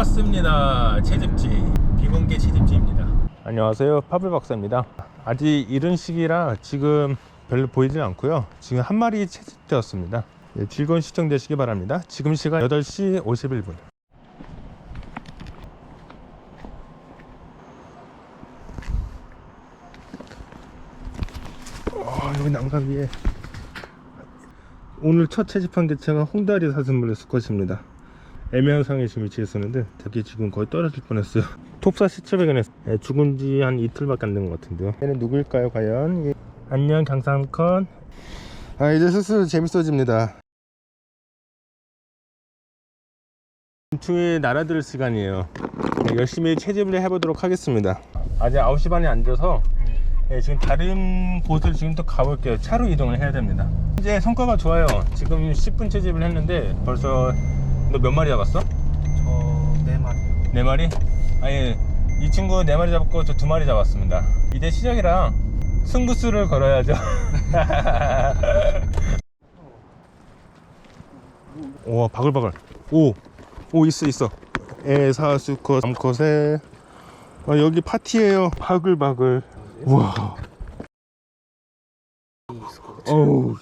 왔습니다. 채집지 비공개 채집지입니다. 안녕하세요, 파블 박사입니다. 아직 이른 시기라 지금 별로 보이질 않고요. 지금 한 마리 채집되었습니다. 예, 즐거운 시청 되시기 바랍니다. 지금 시간 8시 51분. 어, 여기 난간 위에 오늘 첫 채집한 개체가 홍다리 사슴벌레 수컷입니다. 애매한 상에 지금 위치했었는데 되게 지금 거의 떨어질 뻔했어요. 톱사 시체 발견했어요. 예, 죽은 지 한 이틀밖에 안 된 것 같은데요. 얘는 누구일까요, 과연? 예. 안녕, 강상컨. 아, 이제 슬슬 재밌어집니다. 곤충이 날아들 시간이에요. 예, 열심히 채집을 해보도록 하겠습니다. 아직 9시 반에 앉아서 예, 지금 다른 곳을 지금 또 가볼게요. 차로 이동을 해야 됩니다. 이제 성과가 좋아요. 지금 10분 채집을 했는데 벌써 너 몇 마리 잡았어? 저 네 마리. 네 마리? 아니 이 친구 네 마리 잡았고 저 두 마리 잡았습니다. 이제 시작이라 승부수를 걸어야죠. 오 바글바글. 오, 오 있어 있어. 에사수컷 암컷에 아, 여기 파티예요. 바글바글. 우와. 어우.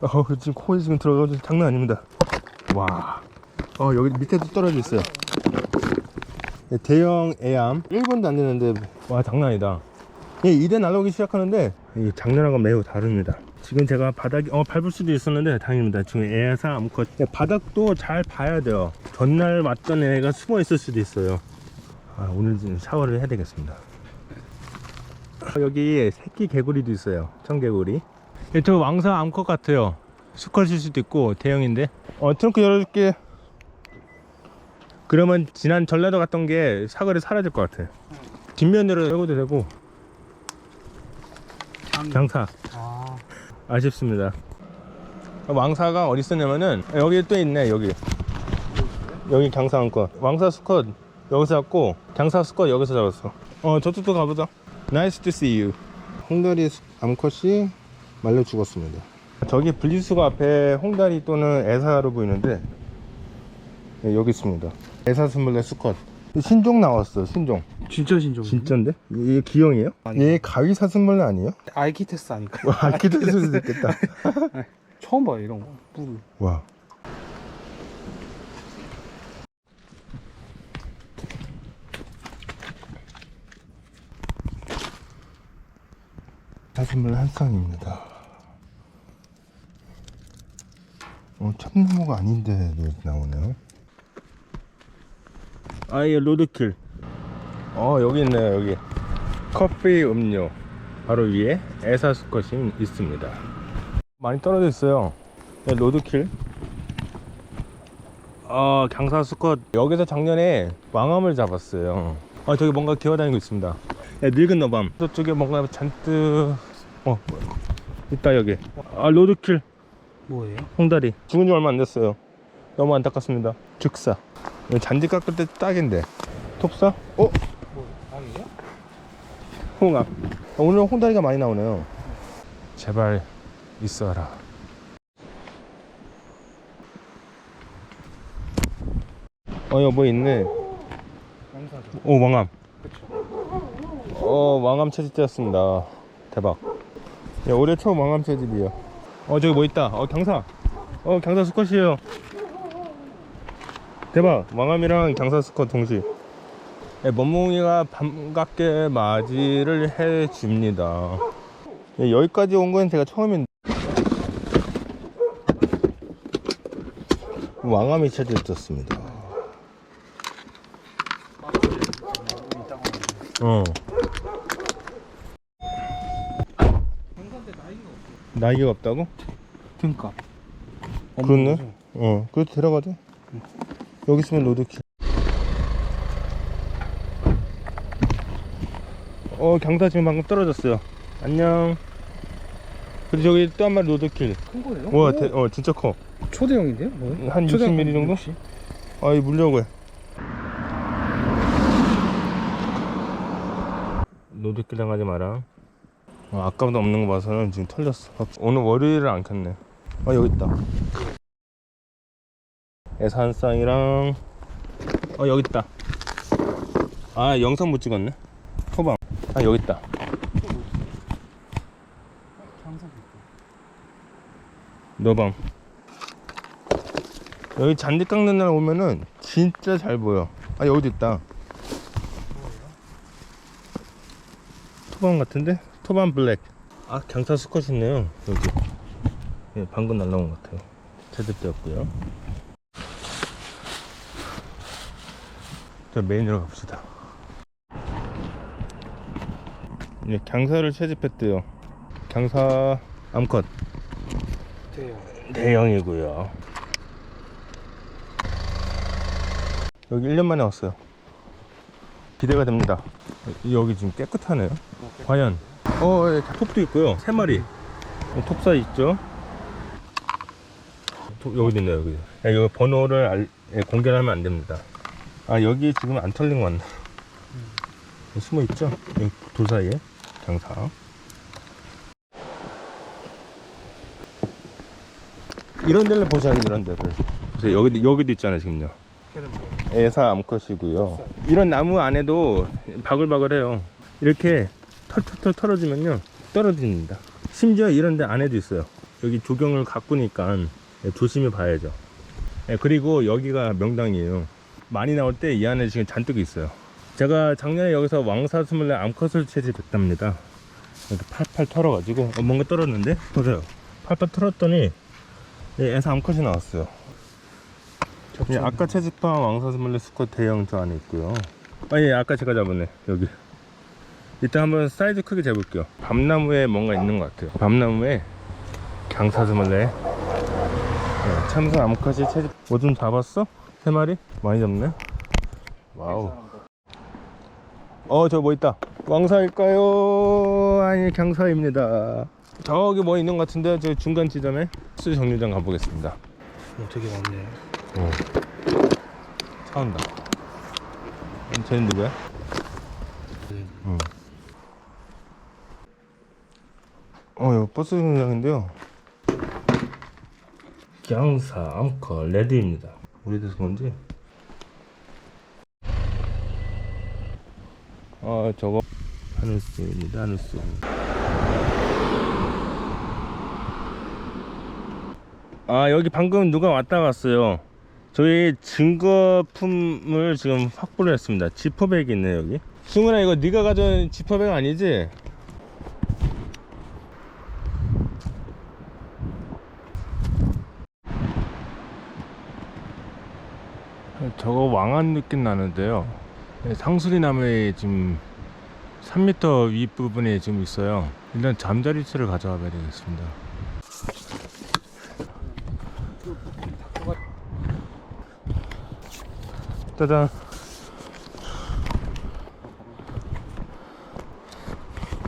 어, 지금 코에 지금 들어가서 장난 아닙니다. 와. 어, 여기 밑에도 떨어져 있어요. 네, 대형 애암. 1분도 안 되는데. 와 장난 아니다. 예, 이대 날아오기 시작하는데 이 작년하고 매우 다릅니다. 지금 제가 바닥이 어 밟을 수도 있었는데 다행입니다. 지금 애사 암컷. 예, 바닥도 잘 봐야 돼요. 전날 왔던 애가 숨어 있을 수도 있어요. 아, 오늘 좀 샤워를 해야 되겠습니다. 어, 여기 새끼 개구리도 있어요. 청개구리. 예, 저 왕사 암컷 같아요. 수컷일 수도 있고 대형인데. 어 트렁크 열어줄게 그러면 지난 전라도 갔던 게 사거리 사라질 것 같아. 뒷면으로 열고도 되고 장사 아, 아쉽습니다. 왕사가 어디 있었냐면은 여기 또 있네 여기 여기 강사 한거 왕사 수컷 여기서 잡고 강사 수컷 여기서 잡았어. 어 저쪽도 가보자. Nice to see you. 홍다리 암컷이 말려 죽었습니다. 저기 분리수거 앞에 홍다리 또는 애사로 보이는데 네, 여기 있습니다. 애사스물레 수컷. 신종 나왔어, 신종. 진짜 신종. 진짜인데? 얘 기형이에요? 아니. 얘 가위 사슴벌레 아니에요? 아이키테스 아닐까? 와, 아키드일 수도 있겠다. 처음 봐요 이런 거. 뿔. 와. 사슴벌레 한 쌍입니다. 어, 참나무가 아닌데 나오네요. 아예 로드킬. 어 여기 있네요 여기. 커피 음료 바로 위에 에사수컷이 있습니다. 많이 떨어져 있어요. 네, 로드킬. 어 강사수컷 여기서 작년에 왕암을 잡았어요. 아 저기 뭔가 기어다니고 있습니다. 네, 늙은 너밤. 저쪽에 뭔가 잔뜩 어 있다 여기. 아 로드킬. 뭐예요? 홍다리 죽은 지 얼마 안 됐어요 너무 안타깝습니다 즉사 잔디 깎을 때 딱인데. 톱사? 어? 뭐 아니에요? 홍합. 오늘 홍다리가 많이 나오네요. 제발 있어라. 어 여기 뭐 있네. 양사죠. 오 왕암. 어 왕암 채집되었습니다. 대박. 야, 올해 처음 왕암 채집이야 어 저기 뭐 있다. 어 경사. 어 경사 수컷이에요 대박 왕암이랑 경사 수컷 동시 예, 멍멍이가 반갑게 맞이를 해줍니다 예, 여기까지 온 건 제가 처음인데 왕암이 채집됐습니다 어 나이가 없다고? 그니까. 그렇네. 어, 그래도 데려가자. 여기 있으면 로드킬. 어, 강사 지금 방금 떨어졌어요. 안녕. 그리고 저기 또 한 마리 로드킬. 큰 거예요? 와, 오, 대, 어, 진짜 커. 초대형인데요? 뭐요? 한 초대형 60mm 정도? 60? 아, 이 물려고 해. 로드킬 당하지 마라. 어, 아까보다 없는 거 봐서는 지금 털렸어. 오늘 월요일을 안 켰네. 아, 여기 있다. 애산쌍이랑 어 여기 있다. 아 영상 못 찍었네. 호방. 아 여기 있다. 너방. 여기 잔디 깎는 날 오면은 진짜 잘 보여. 아 여기도 있다. 토반 같은데? 토반 블랙. 아 경사 수컷 있네요. 여기. 예, 방금 날라온 것 같아요. 제습되었고요. 저 메인으로 갑시다. 예, 강사를 채집했대요. 강사 암컷 돼요. 대형 이고요. 여기 1년 만에 왔어요. 기대가 됩니다. 여기 지금 깨끗하네요. 과연. 어, 예, 톱도 있고요. 세 마리. 어, 톱사 있죠. 톱, 여기도 있네요, 여기. 야, 이거 번호를 알, 예, 공개를 하면 안 됩니다. 아, 여기 지금 안 털린 거 같나? 숨어 있죠? 여기 돌 사이에. 장사. 이런 데를 보셔야 이런 데를. 보세요. 여기, 여기도 있잖아요, 지금요. 애사 암컷이고요. 이런 나무 안에도 바글바글해요. 이렇게 털털털 털어주면요 떨어집니다. 심지어 이런 데 안에도 있어요. 여기 조경을 가꾸니까 조심히 봐야죠. 예, 그리고 여기가 명당이에요. 많이 나올 때 이 안에 지금 잔뜩 있어요. 제가 작년에 여기서 왕사 스물레 암컷을 채집했답니다. 이렇게 팔팔 털어가지고 어, 뭔가 떨었는데 보세요. 팔팔 털었더니 예, 애사 암컷이 나왔어요. 예, 아까 채집한 왕사 스물레 수컷 대형 저 안에 있고요. 아, 예, 아까 제가 잡았네. 여기. 이따 한번 사이즈 크게 재볼게요. 밤나무에 뭔가 있는 것 같아요. 밤나무에 강사 스물레. 예, 참새 암컷이 채집. 뭐 좀 잡았어? 세 마리? 많이 잡네. 와우. 어, 저 뭐 있다. 왕사일까요? 아니, 경사입니다. 저기 뭐 있는 것 같은데, 저 중간 지점에 수 정류장 가보겠습니다. 어, 되게 많네. 어. 차 온다. 음, 쟤는 누구야? 네. 응. 어, 이거 버스 정류장인데요. 양사 암컷 레드입니다. 오래돼서 그런지. 아, 저거 하늘수입니다. 하늘수. 아, 여기 방금 누가 왔다 갔어요. 저희 증거품을 지금 확보를 했습니다. 지퍼백이 있네 여기. 승훈아 이거 네가 가져온 지퍼백 아니지? 저거 왕한 느낌 나는데요. 네, 상수리 나무에 지금 3m 윗부분에 지금 있어요. 일단 잠자리채를 가져와 봐야 되겠습니다. 짜잔.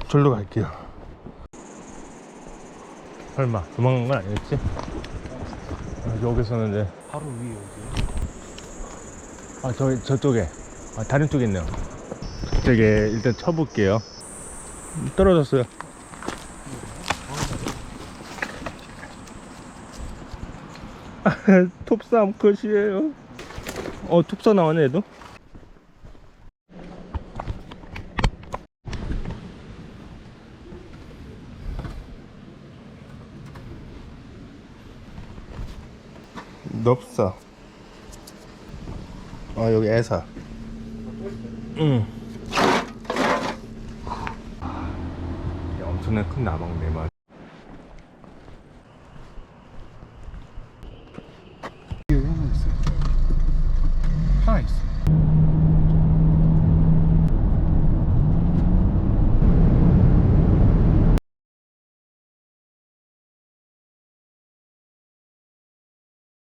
절로 갈게요. 설마 도망간 건 아니겠지? 아, 여기서는 이제 바로 위에 여기. 아, 저, 저쪽에. 아, 다른 쪽에 있네요. 저쪽에 일단 쳐볼게요. 떨어졌어요. 톱사 암컷이에요. 어, 톱사 나왔네, 얘도. 넙사. 아 여기 애사. 응. 엄청나게 큰 나방 네 마리.